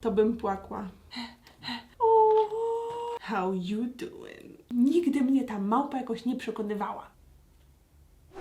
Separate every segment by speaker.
Speaker 1: to bym płakła. How you doing? Nigdy mnie ta małpa jakoś nie przekonywała.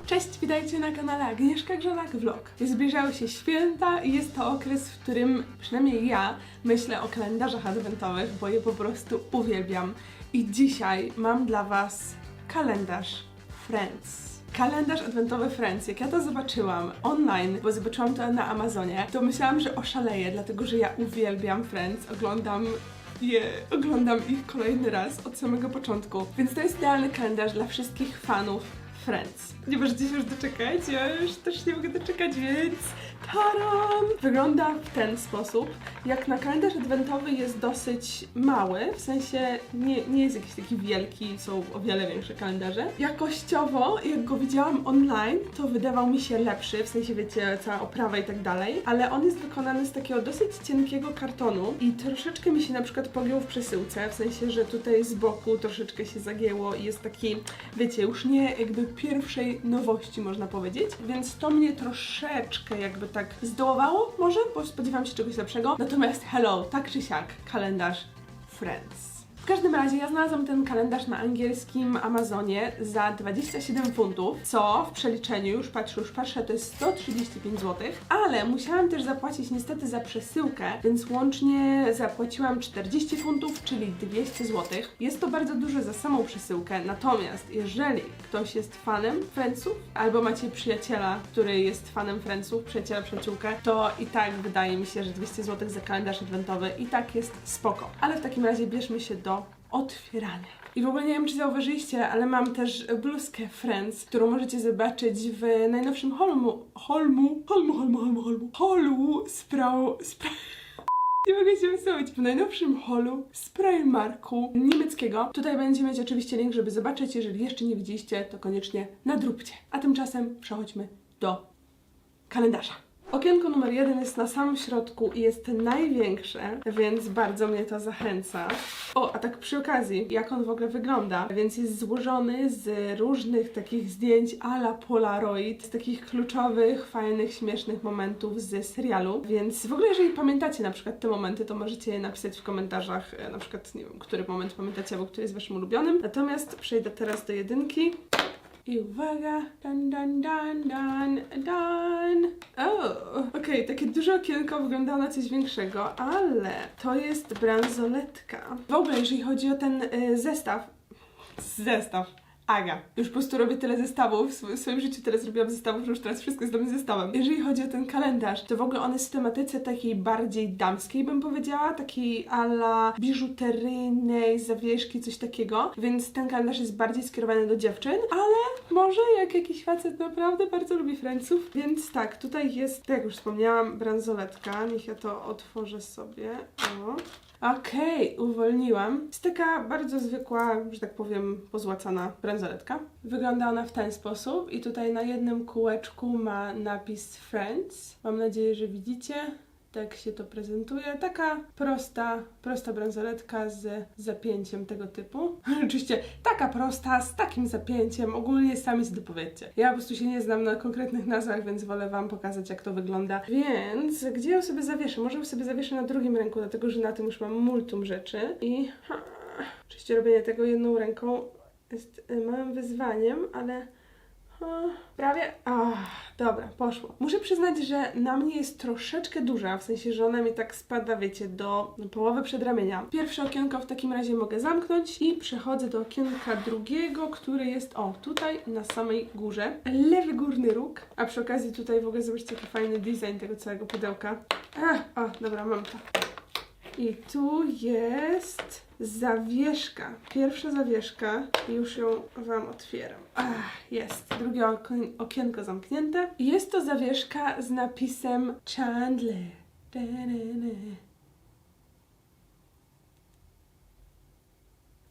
Speaker 1: Cześć, witajcie na kanale Agnieszka Grzelak Vlog. Zbliżały się święta i jest to okres, w którym przynajmniej ja myślę o kalendarzach adwentowych, bo je po prostu uwielbiam. I dzisiaj mam dla Was kalendarz Friends. Kalendarz adwentowy Friends. Jak ja to zobaczyłam online, bo zobaczyłam to na Amazonie, to myślałam, że oszaleję, dlatego że ja uwielbiam Friends. Oglądam je, oglądam ich kolejny raz od samego początku. Więc to jest idealny kalendarz dla wszystkich fanów Friends. Nie możecie się już doczekać, ja już też nie mogę doczekać, więc taram! Wygląda w ten sposób. Jak na kalendarz adwentowy jest dosyć mały, w sensie nie, nie jest jakiś taki wielki, są o wiele większe kalendarze. Jakościowo, jak go widziałam online, to wydawał mi się lepszy, w sensie wiecie, cała oprawa i tak dalej, ale on jest wykonany z takiego dosyć cienkiego kartonu i troszeczkę mi się na przykład pogiął w przesyłce, w sensie, że tutaj z boku troszeczkę się zagięło i jest taki, wiecie, już nie jakby pierwszej nowości można powiedzieć, więc to mnie troszeczkę jakby tak zdołowało może, bo spodziewałam się czegoś lepszego. Natomiast hello, tak czy siak, kalendarz Friends. W każdym razie ja znalazłam ten kalendarz na angielskim Amazonie za 27 funtów, co w przeliczeniu, już patrzę, już patrzę, to jest 135 zł, ale musiałam też zapłacić niestety za przesyłkę, więc łącznie zapłaciłam 40 funtów, czyli 200 zł. Jest to bardzo dużo za samą przesyłkę, natomiast jeżeli ktoś jest fanem Friendsów, albo macie przyjaciela, który jest fanem Friendsów, przyjaciela, przyjaciółkę, to i tak wydaje mi się, że 200 zł za kalendarz adwentowy i tak jest spoko. Ale w takim razie bierzmy się do otwierania. I w ogóle nie wiem, czy zauważyliście, ale mam też bluzkę Friends, którą możecie zobaczyć w najnowszym Holmu, Holmu, Holmu, Holmu, Holmu, Holmu, Holu Sprau, Sprau, nie mogę się wysłowić. W najnowszym holu z Primarku niemieckiego. Tutaj będzie mieć oczywiście link, żeby zobaczyć. Jeżeli jeszcze nie widzieliście, to koniecznie nadróbcie. A tymczasem przechodźmy do kalendarza. Okienko numer jeden jest na samym środku i jest największe, więc bardzo mnie to zachęca. O, a tak przy okazji, jak on w ogóle wygląda, więc jest złożony z różnych takich zdjęć a la Polaroid, z takich kluczowych, fajnych, śmiesznych momentów z serialu, więc w ogóle jeżeli pamiętacie na przykład te momenty, to możecie je napisać w komentarzach, e, na przykład, nie wiem, który moment pamiętacie, albo który jest waszym ulubionym. Natomiast przejdę teraz do jedynki. I uwaga, dan, dan, dan, dan, dan. O, okej, takie duże okienko wyglądało na coś większego, ale to jest bransoletka. W ogóle, jeżeli chodzi o ten y, zestaw, zestaw, Aga. Już po prostu robię tyle zestawów, w sw- w swoim życiu tyle zrobiłam zestawów, że już teraz wszystko jest dla zestawem. Jeżeli chodzi o ten kalendarz, to w ogóle on jest w tematyce takiej bardziej damskiej, bym powiedziała, takiej ala biżuteryjnej, zawieszki, coś takiego, więc ten kalendarz jest bardziej skierowany do dziewczyn, ale może jak jakiś facet naprawdę bardzo lubi Friendsów, więc tak, tutaj jest, tak jak już wspomniałam, bransoletka, niech ja to otworzę sobie, o. Okej, uwolniłam. Jest taka bardzo zwykła, że tak powiem, pozłacana bransoletka. Wygląda ona w ten sposób i tutaj na jednym kółeczku ma napis Friends. Mam nadzieję, że widzicie. Tak się to prezentuje. Taka prosta, prosta bransoletka z zapięciem tego typu. Oczywiście taka prosta, z takim zapięciem. Ogólnie sami sobie dopowiedzcie. Ja po prostu się nie znam na konkretnych nazwach, więc wolę Wam pokazać, jak to wygląda. Więc gdzie ją sobie zawieszę? Może sobie zawieszę na drugim ręku, dlatego że na tym już mam multum rzeczy. I oczywiście robienie tego jedną ręką jest y, małym wyzwaniem, ale a, Prawie. Ach, dobra, poszło. Muszę przyznać, że na mnie jest troszeczkę duża, w sensie, że ona mi tak spada, wiecie, do połowy przedramienia. Pierwsze okienko w takim razie mogę zamknąć i przechodzę do okienka drugiego, który jest, o, tutaj na samej górze. Lewy górny róg. A przy okazji tutaj w ogóle zobaczcie jaki fajny design tego całego pudełka. Ach, o, dobra, mam to. I tu jest zawieszka. Pierwsza zawieszka. Już ją Wam otwieram. Ach, jest. Drugie okien- okienko zamknięte. Jest to zawieszka z napisem Chandler.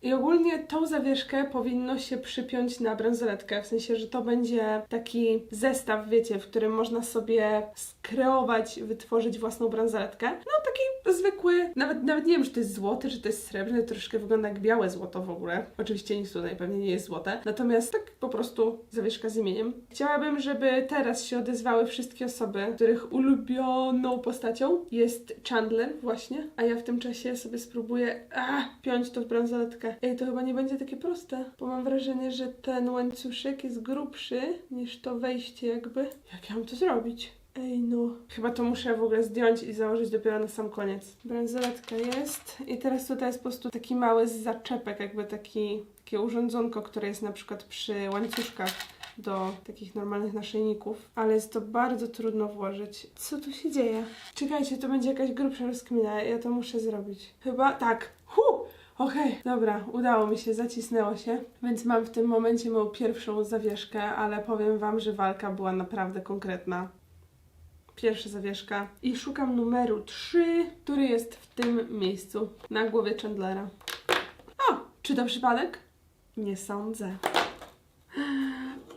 Speaker 1: I ogólnie tą zawieszkę powinno się przypiąć na bransoletkę, w sensie, że to będzie taki zestaw, wiecie, w którym można sobie skreować, wytworzyć własną bransoletkę. No taki zwykły, nawet, nawet nie wiem, czy to jest złoty, czy to jest srebrny, troszkę wygląda jak białe złoto w ogóle. Oczywiście nic tutaj pewnie nie jest złote. Natomiast tak po prostu zawieszka z imieniem. Chciałabym, żeby teraz się odezwały wszystkie osoby, których ulubioną postacią jest Chandler właśnie, a ja w tym czasie sobie spróbuję ah, piąć tą bransoletkę. Ej, to chyba nie będzie takie proste, bo mam wrażenie, że ten łańcuszek jest grubszy niż to wejście jakby. Jak ja mam to zrobić? Ej no, chyba to muszę w ogóle zdjąć i założyć dopiero na sam koniec. Bransoletka jest i teraz tutaj jest po prostu taki mały zaczepek, jakby taki, takie urządzonko, które jest na przykład przy łańcuszkach do takich normalnych naszyjników, ale jest to bardzo trudno włożyć. Co tu się dzieje? Czekajcie, to będzie jakaś grubsza rozkmina, ja to muszę zrobić. Chyba tak. Okej, dobra, udało mi się, zacisnęło się, więc mam w tym momencie moją pierwszą zawieszkę, ale powiem Wam, że walka była naprawdę konkretna. Pierwsza zawieszka i szukam numeru 3, który jest w tym miejscu, na głowie Chandlera. O, czy to przypadek? Nie sądzę.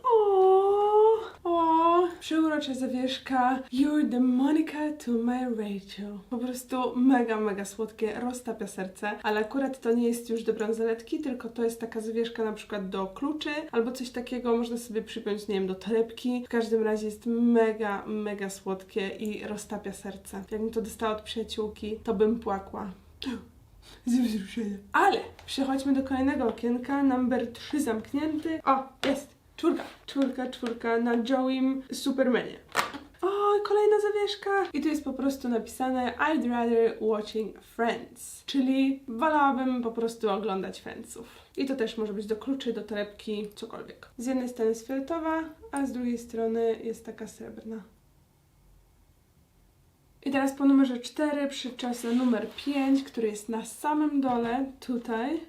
Speaker 1: O, o, przeurocza zawieszka. You're the Monica to my Rachel. Po prostu mega, mega słodkie, roztapia serce, ale akurat to nie jest już do bransoletki, tylko to jest taka zawieszka na przykład do kluczy, albo coś takiego można sobie przypiąć, nie wiem, do torebki. W każdym razie jest mega, mega słodkie i roztapia serce. Jakbym to dostała od przyjaciółki, to bym płakła. Z wzruszenia. Ale przechodźmy do kolejnego okienka. Number 3 zamknięty. O, jest. Czwórka. Czwórka, czwórka na Joeym Supermanie. O, kolejna zawieszka. I tu jest po prostu napisane I'd rather watching Friends. Czyli wolałabym po prostu oglądać Friendsów. I to też może być do kluczy, do torebki, cokolwiek. Z jednej strony jest fioletowa, a z drugiej strony jest taka srebrna. I teraz po numerze 4 przyczas na numer 5, który jest na samym dole, tutaj.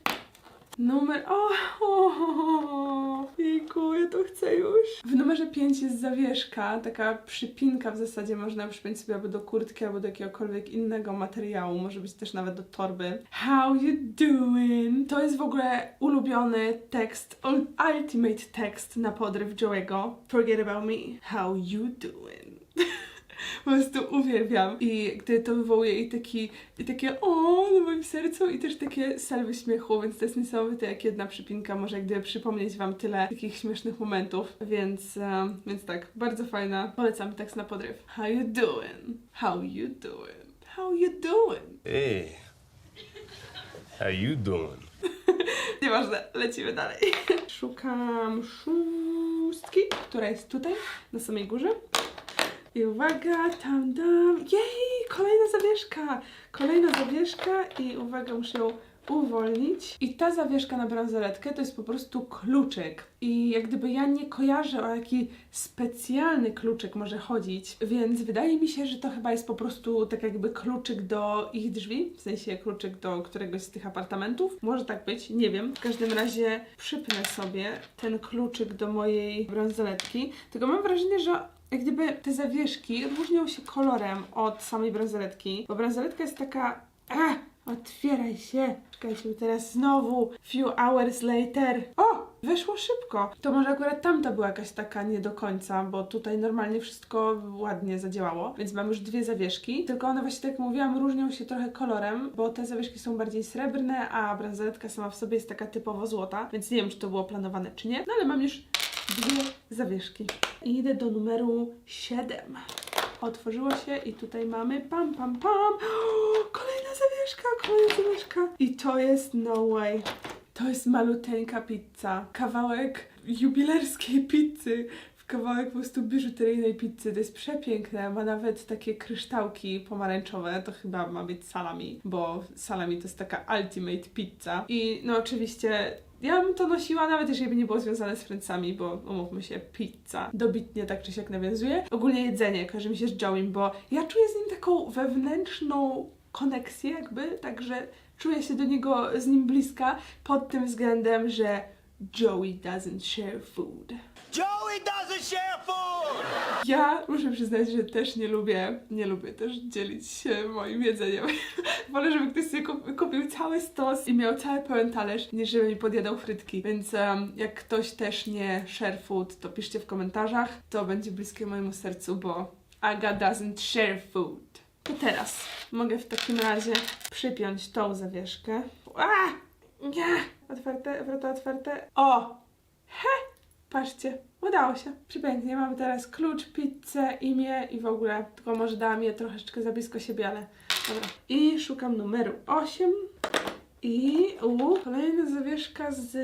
Speaker 1: Numer. O, o, o, jejku, ja to chcę już. W numerze 5 jest zawieszka, taka przypinka w zasadzie można przypiąć sobie albo do kurtki, albo do jakiegokolwiek innego materiału, może być też nawet do torby. How you doing? To jest w ogóle ulubiony tekst, ul- ultimate tekst na podryw Joe'ego. Forget about me. How you doing? Po prostu uwielbiam. I gdy to wywołuje i taki, i takie o na moim sercu i też takie salwy śmiechu, więc to jest niesamowite, jak jedna przypinka może jak gdyby przypomnieć Wam tyle takich śmiesznych momentów, więc, e, więc tak, bardzo fajna. Polecam tekst na podryw. How you doing? How you doing? How you doing?
Speaker 2: Hey, how you doing?
Speaker 1: Nieważne, lecimy dalej. Szukam szóstki, która jest tutaj, na samej górze. I uwaga, tam dam. Jej, kolejna zawieszka. Kolejna zawieszka i uwaga, muszę ją uwolnić. I ta zawieszka na bransoletkę to jest po prostu kluczyk. I jak gdyby ja nie kojarzę, o jaki specjalny kluczyk może chodzić, więc wydaje mi się, że to chyba jest po prostu tak jakby kluczyk do ich drzwi, w sensie kluczyk do któregoś z tych apartamentów. Może tak być, nie wiem. W każdym razie przypnę sobie ten kluczyk do mojej bransoletki. Tylko mam wrażenie, że jak gdyby te zawieszki różnią się kolorem od samej bransoletki, bo bransoletka jest taka... Ach, otwieraj się! Czekajcie, teraz znowu few hours later. O! Weszło szybko. To może akurat tamta była jakaś taka nie do końca, bo tutaj normalnie wszystko ładnie zadziałało, więc mam już dwie zawieszki, tylko one właśnie tak jak mówiłam różnią się trochę kolorem, bo te zawieszki są bardziej srebrne, a bransoletka sama w sobie jest taka typowo złota, więc nie wiem czy to było planowane czy nie, no ale mam już dwie zawieszki. I idę do numeru 7. Otworzyło się i tutaj mamy pam, pam, pam. O, kolejna zawieszka, kolejna zawieszka. I to jest no way. To jest maluteńka pizza. Kawałek jubilerskiej pizzy. Kawałek po prostu biżuteryjnej pizzy. To jest przepiękne. Ma nawet takie kryształki pomarańczowe. To chyba ma być salami, bo salami to jest taka ultimate pizza. I no oczywiście ja bym to nosiła, nawet jeżeli by nie było związane z Friendsami, bo umówmy się, pizza dobitnie tak czy siak nawiązuje. Ogólnie jedzenie kojarzy mi się z Joeym, bo ja czuję z nim taką wewnętrzną koneksję jakby, także czuję się do niego z nim bliska pod tym względem, że Joey doesn't share food.
Speaker 3: Joey doesn't share food!
Speaker 1: Ja muszę przyznać, że też nie lubię, nie lubię też dzielić się moim jedzeniem. Wolę, żeby ktoś sobie kup- kupił cały stos i miał cały pełen talerz, niż żeby mi podjadał frytki. Więc jak ktoś też nie share food, to piszcie w komentarzach. To będzie bliskie mojemu sercu, bo Aga doesn't share food. To teraz mogę w takim razie przypiąć tą zawieszkę. A! Nie! Otwarte, wrota otwarte. O! He! Patrzcie, udało się. Przepięknie. Mamy teraz klucz, pizzę, imię i w ogóle. Tylko może dałam je troszeczkę za blisko siebie, ale dobra. I szukam numeru 8. I u, kolejna zawieszka z.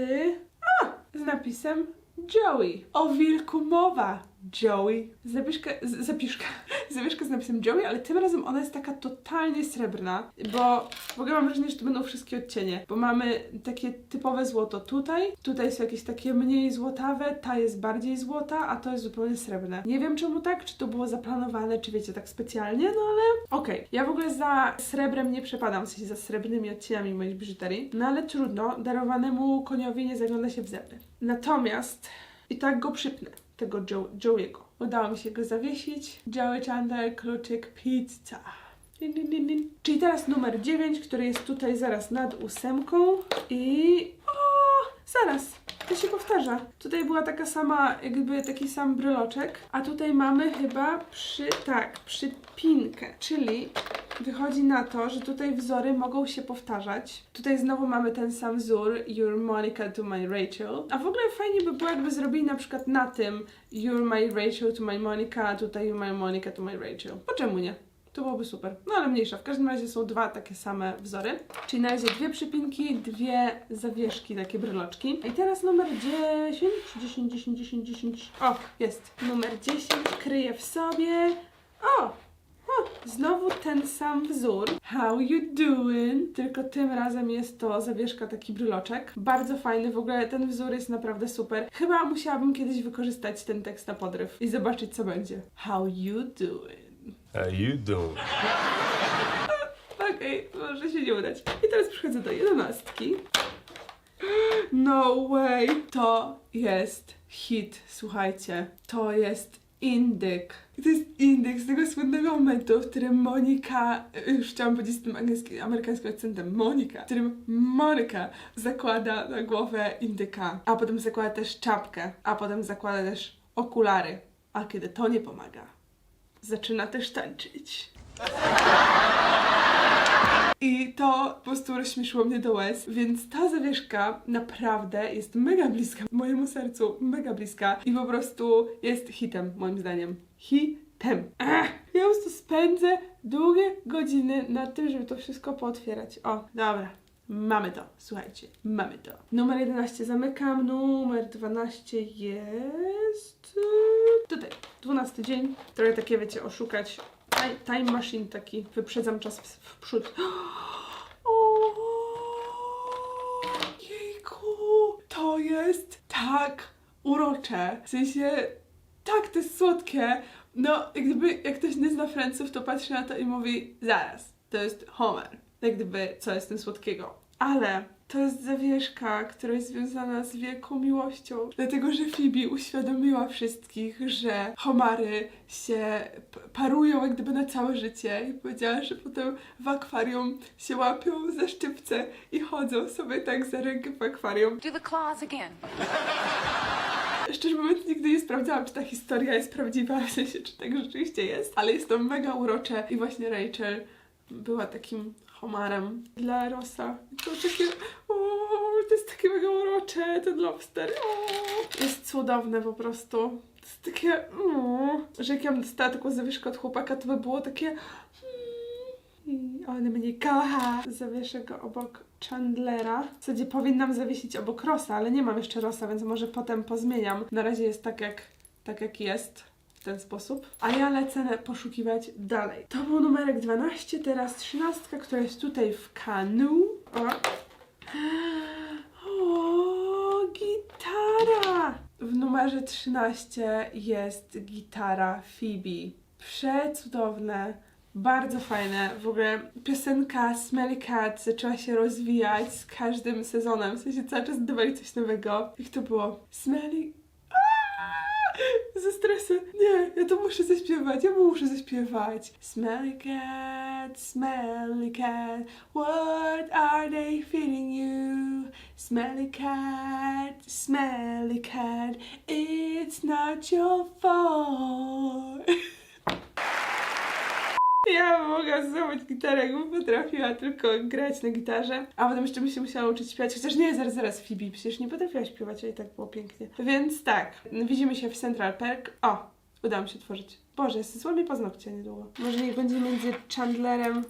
Speaker 1: A! Z napisem Joey. O wilku mowa. Joey. Zawieszka, z, zapiszka. Zawieszka z napisem Joey, ale tym razem ona jest taka totalnie srebrna, bo w ogóle mam wrażenie, że to będą wszystkie odcienie, bo mamy takie typowe złoto tutaj, tutaj są jakieś takie mniej złotawe, ta jest bardziej złota, a to jest zupełnie srebrne. Nie wiem czemu tak, czy to było zaplanowane, czy wiecie, tak specjalnie, no ale okej. Ja w ogóle za srebrem nie przepadam, w sensie za srebrnymi odcieniami mojej biżuterii, no ale trudno, darowanemu koniowi nie zagląda się w zęby. Natomiast i tak go przypnę, tego Joe, Joey'ego. Udało mi się go zawiesić. Joey Chandler, kluczyk, pizza. Czyli teraz numer 9, który jest tutaj zaraz nad ósemką i... O, zaraz, to się powtarza. Tutaj była taka sama, jakby taki sam bryloczek, a tutaj mamy chyba przy... tak, przypinkę, czyli Wychodzi na to, że tutaj wzory mogą się powtarzać. Tutaj znowu mamy ten sam wzór, You're Monica to my Rachel. A w ogóle fajnie by było, jakby zrobili na przykład na tym You're my Rachel to my Monica, tutaj You're my Monica to my Rachel. Po czemu nie? To byłoby super. No ale mniejsza. W każdym razie są dwa takie same wzory. Czyli na razie dwie przypinki, dwie zawieszki, takie bryloczki. I teraz numer 10. 10, 10, 10, 10. O, jest. Numer 10 kryje w sobie. O! O, znowu ten sam wzór. How you doing? Tylko tym razem jest to zawieszka, taki bryloczek. Bardzo fajny, w ogóle ten wzór jest naprawdę super. Chyba musiałabym kiedyś wykorzystać ten tekst na podryw i zobaczyć, co będzie. How you doing?
Speaker 2: How you doing?
Speaker 1: Okej, może się nie udać. I teraz przechodzę do jedenastki. No way! To jest hit, słuchajcie. To jest indyk. To jest indyk z tego słynnego momentu, w którym Monika, już chciałam powiedzieć z tym angielskim, amerykańskim akcentem, Monika, w którym Monika zakłada na głowę indyka, a potem zakłada też czapkę, a potem zakłada też okulary. A kiedy to nie pomaga, zaczyna też tańczyć. I to po prostu rozśmieszyło mnie do łez, więc ta zawieszka naprawdę jest mega bliska mojemu sercu, mega bliska i po prostu jest hitem, moim zdaniem. Hitem. Ja po prostu spędzę długie godziny na tym, żeby to wszystko pootwierać. O, dobra. Mamy to, słuchajcie, mamy to. Numer 11 zamykam, numer 12 jest... yy, Tutaj, 12 dzień. Trochę takie, wiecie, oszukać. Time- machine taki, wyprzedzam czas w, przód. Jejku, to jest tak urocze. W sensie, tak, to jest słodkie. No, jak jak ktoś nie zna Franców, to patrzy na to i mówi, zaraz, to jest Homer. Jak gdyby, co jest tym słodkiego. Ale to jest zawieszka, która jest związana z wielką miłością, dlatego że Phoebe uświadomiła wszystkich, że homary się parują jak gdyby na całe życie i powiedziała, że potem w akwarium się łapią za szczypce i chodzą sobie tak za rękę w akwarium.
Speaker 4: Do the claws again.
Speaker 1: Szczerze mówiąc, nigdy nie sprawdzałam, czy ta historia jest prawdziwa, w sensie, czy tak rzeczywiście jest, ale jest to mega urocze i właśnie Rachel była takim homarem dla Rosa. To takie, o, to jest takie mega urocze, ten lobster, o, jest cudowne po prostu. To jest takie, że jak ja bym dostała taką zawieszkę od chłopaka, to by było takie, i on mnie kocha. Zawieszę go obok Chandlera. W zasadzie powinnam zawiesić obok Rosa, ale nie mam jeszcze Rosa, więc może potem pozmieniam. Na razie jest tak jak, tak jak jest. Ten sposób. A ja lecę poszukiwać dalej. To był numerek 12, teraz 13, która jest tutaj w kanu. O. O, gitara! W numerze 13 jest gitara Phoebe. Przecudowne, bardzo fajne. W ogóle piosenka Smelly Cat zaczęła się rozwijać z każdym sezonem. W sensie cały czas dawali coś nowego. Jak to było? Smelly... Ze stresu. Nie, ja to muszę zaśpiewać, ja muszę zaśpiewać. Smelly cat, smelly cat, what are they feeding you? Smelly cat, smelly cat, it's not your fault. Ja mogę zdobyć gitarę, jakbym potrafiła tylko grać na gitarze, a potem jeszcze bym się musiała uczyć śpiewać, chociaż nie, zaraz, zaraz, Phoebe, przecież nie potrafiła śpiewać, ale i tak było pięknie. Więc tak, widzimy się w Central Park. O, udało mi się otworzyć. Boże, złamie paznokcie niedługo. Może niech będzie między Chandlerem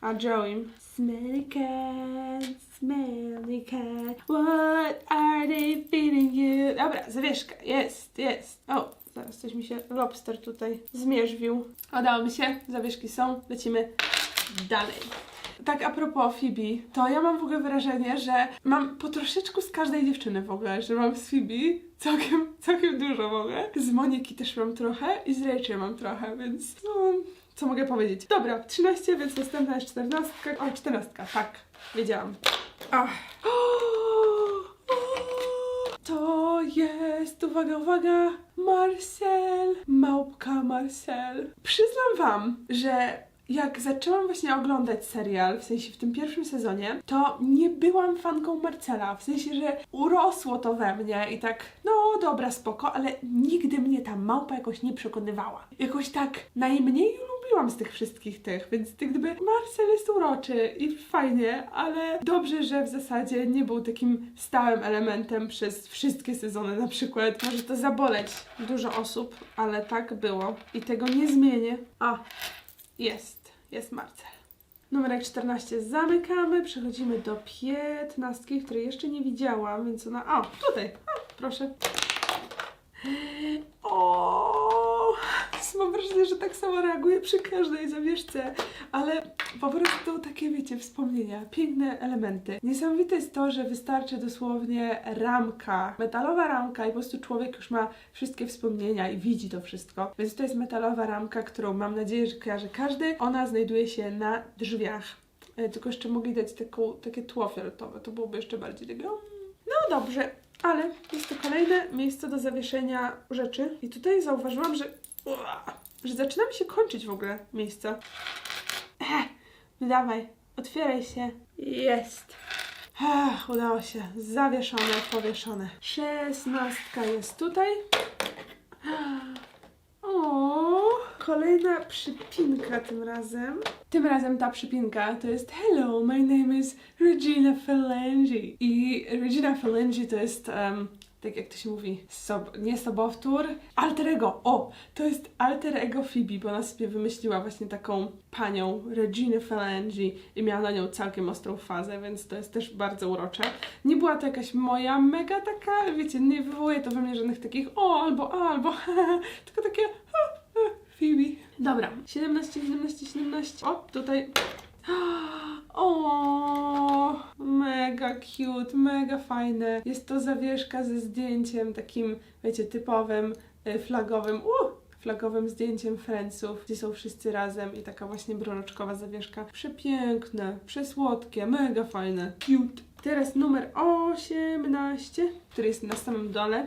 Speaker 1: a Joeym. Smelly cat, smelly cat, what are they feeding you? Dobra, zawieszka, jest, jest. O, zaraz coś mi się lobster tutaj zmierzwił. Udało mi się, zawieszki są, lecimy dalej. Tak a propos Phoebe, to ja mam w ogóle wrażenie, że mam po troszeczku z każdej dziewczyny w ogóle, że mam z Phoebe całkiem, całkiem dużo w ogóle. Z Moniki też mam trochę i z Rachel mam trochę, więc no, co mogę powiedzieć. Dobra, 13, więc następna jest 14. O, 14, tak, wiedziałam. Ach. To jest, uwaga, uwaga, Marcel, małpka Marcel. Przyznam wam, że jak zaczęłam właśnie oglądać serial, w sensie w tym pierwszym sezonie, to nie byłam fanką Marcela, w sensie, że urosło to we mnie i tak, no dobra, spoko, ale nigdy mnie ta małpa jakoś nie przekonywała. Jakoś tak najmniej lubiłam z tych wszystkich tych, więc tak gdyby Marcel jest uroczy i fajnie, ale dobrze, że w zasadzie nie był takim stałym elementem przez wszystkie sezony na przykład. Może to zaboleć dużo osób, ale tak było i tego nie zmienię. A, jest, jest Marcel. Numerek 14 zamykamy, przechodzimy do 15, której jeszcze nie widziałam, więc ona... O, tutaj, o, proszę. O, mam wrażenie, że tak samo reaguję przy każdej zawieszce, ale po prostu takie, wiecie, wspomnienia, piękne elementy. Niesamowite jest to, że wystarczy dosłownie ramka, metalowa ramka i po prostu człowiek już ma wszystkie wspomnienia i widzi to wszystko. Więc to jest metalowa ramka, którą mam nadzieję, że kojarzy każdy. Ona znajduje się na drzwiach. E, Tylko jeszcze mogli dać taką, takie tło fioletowe, to byłoby jeszcze bardziej tego. No dobrze, ale jest to kolejne miejsce do zawieszenia rzeczy. I tutaj zauważyłam, że, że zaczyna mi się kończyć w ogóle miejsce. Ech, no dawaj, otwieraj się. Jest. Ech, udało się. Zawieszone, powieszone. Szesnastka jest tutaj. O, kolejna przypinka tym razem. Tym razem ta przypinka to jest Hello, my name is Regina Felengi. I Regina Felengi to jest, em, tak jak to się mówi, sob, nie sobowtór, alter ego. O, to jest alter ego Phoebe, bo ona sobie wymyśliła właśnie taką panią Reginę Felengi i miała na nią całkiem ostrą fazę, więc to jest też bardzo urocze. Nie była to jakaś moja mega taka, wiecie, nie wywołuje to we mnie żadnych takich o, albo a, albo tylko takie ha, ha, Phoebe. Dobra, 17, 17, 17. O, tutaj. O, mega cute, mega fajne. Jest to zawieszka ze zdjęciem takim, wiecie, typowym, y, flagowym. Uh, flagowym zdjęciem Friendsów, gdzie są wszyscy razem i taka właśnie broloczkowa zawieszka. Przepiękne, przesłodkie, mega fajne, cute. Teraz numer 18, który jest na samym dole.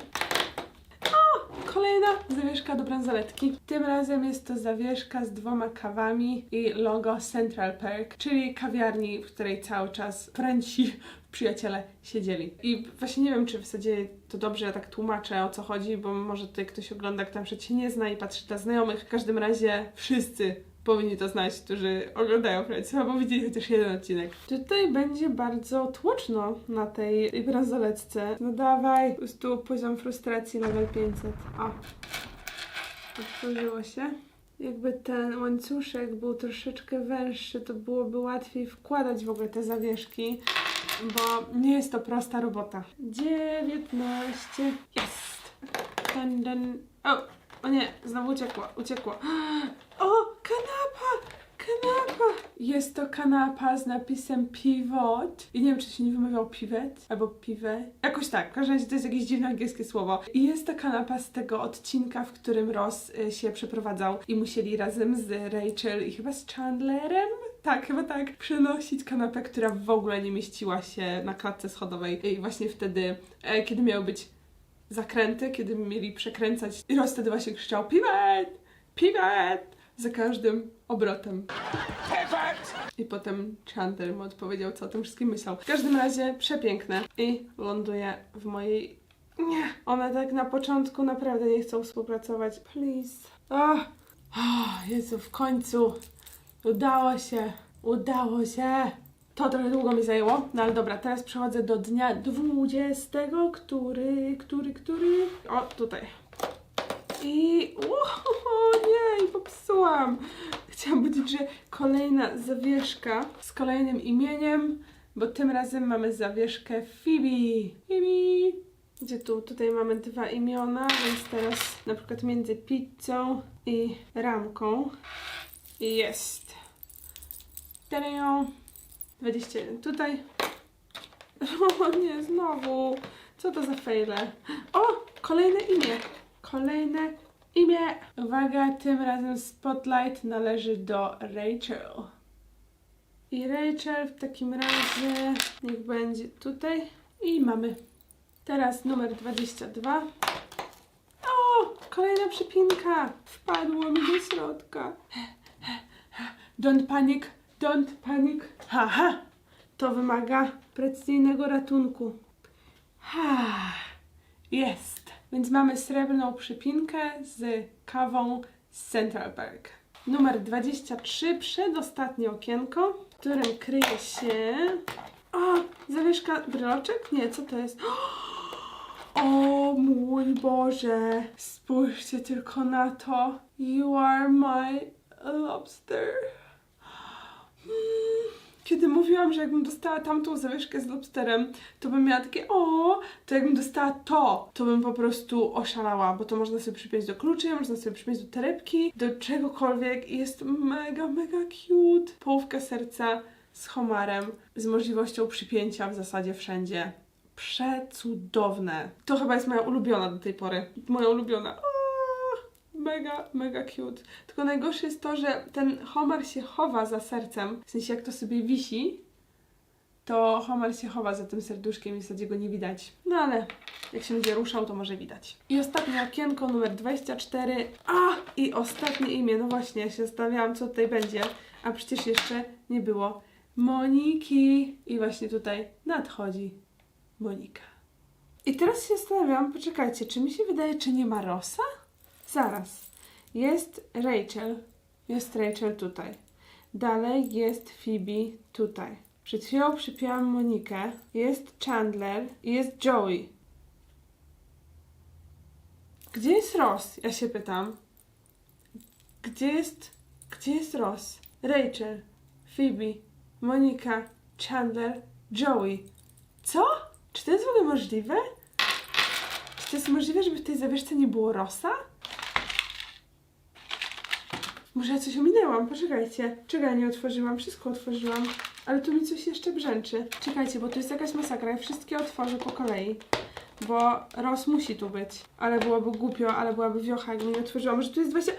Speaker 1: Kolejna zawieszka do bransoletki. Tym razem jest to zawieszka z dwoma kawami i logo Central Park, czyli kawiarni, w której cały czas Frenci przyjaciele siedzieli. I właśnie nie wiem, czy w zasadzie to dobrze ja tak tłumaczę o co chodzi, bo może tutaj ktoś ogląda, kto na nie zna i patrzy na znajomych. W każdym razie wszyscy powinni to znać, którzy oglądają Friends, albo widzieli chociaż jeden odcinek. Tutaj będzie bardzo tłoczno na tej bransoletce. No dawaj, po prostu poziom frustracji level 500. O, otworzyło się. Jakby ten łańcuszek był troszeczkę węższy, to byłoby łatwiej wkładać w ogóle te zawieszki, bo nie jest to prosta robota. 19. Jest. Dun, dun. O, o nie, znowu uciekło, uciekło. O, kanapa! Kanapa! Jest to kanapa z napisem pivot. I nie wiem, czy się nie wymawiał pivet albo piwe. Jakoś tak, w każdym razie to jest jakieś dziwne angielskie słowo. I jest to kanapa z tego odcinka, w którym Ross y, się przeprowadzał i musieli razem z Rachel i chyba z Chandlerem tak, chyba tak. Przenosić kanapę, która w ogóle nie mieściła się na klatce schodowej. I właśnie wtedy, e, kiedy miały być zakręty, kiedy mieli przekręcać i Ross wtedy właśnie krzyczał pivot, pivot za każdym obrotem. I potem Chandler mu odpowiedział, co o tym wszystkim myślał. W każdym razie przepiękne i ląduje w mojej... Nie, one tak na początku naprawdę nie chcą współpracować. Please. Oh, oh, Jezu, w końcu udało się, udało się. To trochę długo mi zajęło, no ale dobra, teraz przechodzę do dnia 20, który, który, który... O, tutaj. I... O nie, i popsułam. Chciałam powiedzieć, że kolejna zawieszka z kolejnym imieniem, bo tym razem mamy zawieszkę Phoebe. Phoebe. Gdzie tu? Tutaj mamy dwa imiona, więc teraz na przykład między pizzą i ramką jest. Tadam. 21 tutaj. O nie, znowu. Co to za fejle? O, kolejne imię. Kolejne imię. Uwaga, tym razem spotlight należy do Rachel. I Rachel w takim razie niech będzie tutaj. I mamy. Teraz numer 22. O, kolejna przypinka. Wpadło mi do środka. Don't panic, don't panic. Haha, to wymaga precyzyjnego ratunku. Ha, jest. Więc mamy srebrną przypinkę z kawą z Central Park. Numer 23, przedostatnie okienko, w którym kryje się... O, zawieszka bryloczek? Nie, co to jest? O mój Boże, spójrzcie tylko na to. You are my lobster. Kiedy mówiłam, że jakbym dostała tamtą zawieszkę z lobsterem, to bym miała takie o, to jakbym dostała to, to bym po prostu oszalała, bo to można sobie przypiąć do kluczy, można sobie przypiąć do torebki, do czegokolwiek i jest mega, mega cute. Połówka serca z homarem, z możliwością przypięcia w zasadzie wszędzie. Przecudowne. To chyba jest moja ulubiona do tej pory. Moja ulubiona. O, mega, mega cute. Tylko najgorsze jest to, że ten homar się chowa za sercem. W sensie jak to sobie wisi, to homar się chowa za tym serduszkiem i w zasadzie go nie widać. No ale jak się będzie ruszał, to może widać. I ostatnie okienko numer 24. A! I ostatnie imię. No właśnie, ja się zastanawiałam, co tutaj będzie. A przecież jeszcze nie było Moniki. I właśnie tutaj nadchodzi Monika. I teraz się zastanawiam, poczekajcie, czy mi się wydaje, czy nie ma Rosa? Zaraz. Jest Rachel. Jest Rachel tutaj. Dalej jest Phoebe tutaj. Przed chwilą przypięłam Monikę. Jest Chandler. i Jest Joey. Gdzie jest Ross? Ja się pytam. Gdzie jest... Gdzie jest Ross? Rachel. Phoebe. Monika. Chandler. Joey. Co? Czy to jest w ogóle możliwe? Czy to jest możliwe, żeby w tej zawieszce nie było Rosa? Może ja coś ominęłam? Poczekajcie. Czego ja nie otworzyłam? Wszystko otworzyłam. Ale tu mi coś jeszcze brzęczy. Czekajcie, bo to jest jakaś masakra. Ja wszystkie otworzę po kolei. Bo Ross musi tu być. Ale byłoby głupio, ale byłaby wiocha, jakbym nie otworzyła. Może tu jest 20...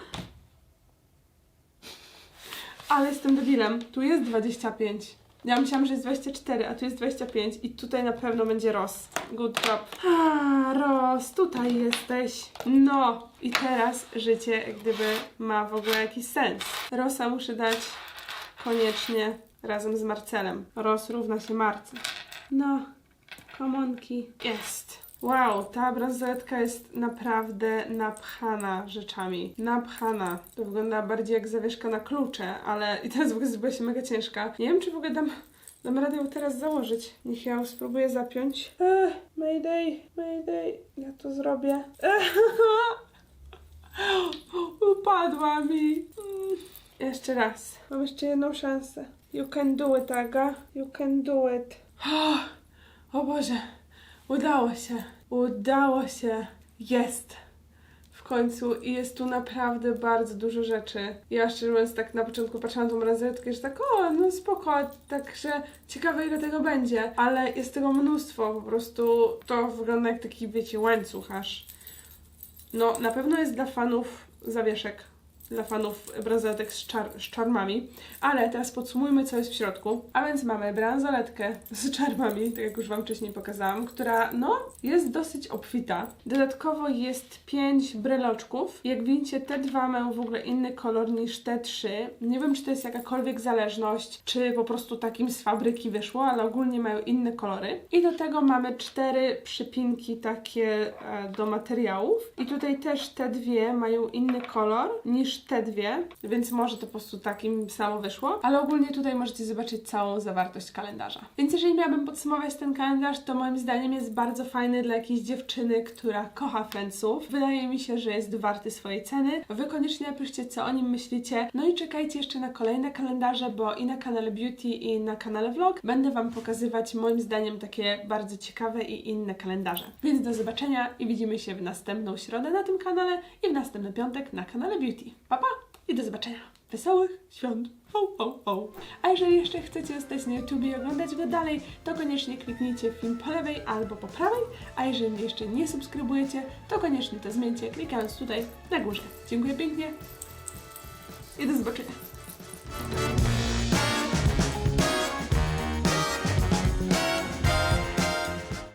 Speaker 1: Ale jestem debilem. Tu jest 25. Ja myślałam, że jest 24, a tu jest 25 i tutaj na pewno będzie Ross. Good job. A, Ross, tutaj jesteś. No, i teraz życie jak gdyby ma w ogóle jakiś sens. Rossa muszę dać koniecznie razem z Marcelem. Ross równa się Marce. No, komonki. Jest. Wow, ta bransoletka jest naprawdę napchana rzeczami. Napchana. To wygląda bardziej jak zawieszka na klucze, ale i teraz w ogóle zrobiła się mega ciężka. Nie wiem, czy w ogóle dam, dam radę ją teraz założyć. Niech ja ją spróbuję zapiąć. Ech, mayday, mayday. Ja to zrobię. Ech, upadła mi. Mm. Jeszcze raz. Mam jeszcze jedną szansę. You can do it, Aga. You can do it. O Boże. Udało się. Udało się. Jest. W końcu i jest tu naprawdę bardzo dużo rzeczy. Ja szczerze mówiąc tak na początku patrzyłam tą bransoletkę, że tak o, no spoko, także ciekawe ile tego będzie, ale jest tego mnóstwo, po prostu to wygląda jak taki, wiecie, łańcuch aż. No, na pewno jest dla fanów zawieszek. Dla fanów bransoletek z, czar z czarmami. Ale teraz podsumujmy, co jest w środku. A więc mamy bransoletkę z czarmami, tak jak już Wam wcześniej pokazałam, która no jest dosyć obfita. Dodatkowo jest pięć bryloczków. Jak widzicie, te dwa mają w ogóle inny kolor niż te trzy. Nie wiem, czy to jest jakakolwiek zależność, czy po prostu takim z fabryki wyszło, ale ogólnie mają inne kolory. I do tego mamy cztery przypinki takie e, do materiałów. I tutaj też te dwie mają inny kolor niż te dwie, więc może to po prostu takim samo wyszło. Ale ogólnie tutaj możecie zobaczyć całą zawartość kalendarza. Więc jeżeli miałabym podsumować ten kalendarz, to moim zdaniem jest bardzo fajny dla jakiejś dziewczyny, która kocha Friendsów. Wydaje mi się, że jest warty swojej ceny. Wy koniecznie napiszcie, co o nim myślicie. No i czekajcie jeszcze na kolejne kalendarze, bo i na kanale Beauty, i na kanale Vlog będę Wam pokazywać moim zdaniem takie bardzo ciekawe i inne kalendarze. Więc do zobaczenia i widzimy się w następną środę na tym kanale i w następny piątek na kanale Beauty. Pa, pa i do zobaczenia. Wesołych świąt! Ho, ho, ho. A jeżeli jeszcze chcecie zostać na YouTube i oglądać go dalej, to koniecznie kliknijcie film po lewej albo po prawej, a jeżeli jeszcze nie subskrybujecie, to koniecznie to zmieńcie klikając tutaj na górze. Dziękuję pięknie i do zobaczenia.